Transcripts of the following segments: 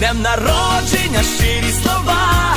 днем народження, щирі слова.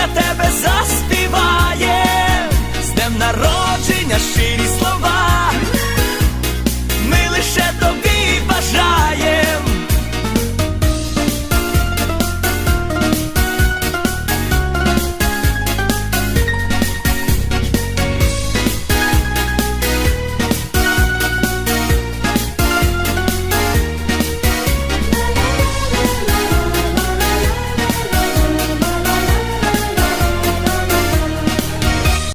для тебе заспіває з днем народження.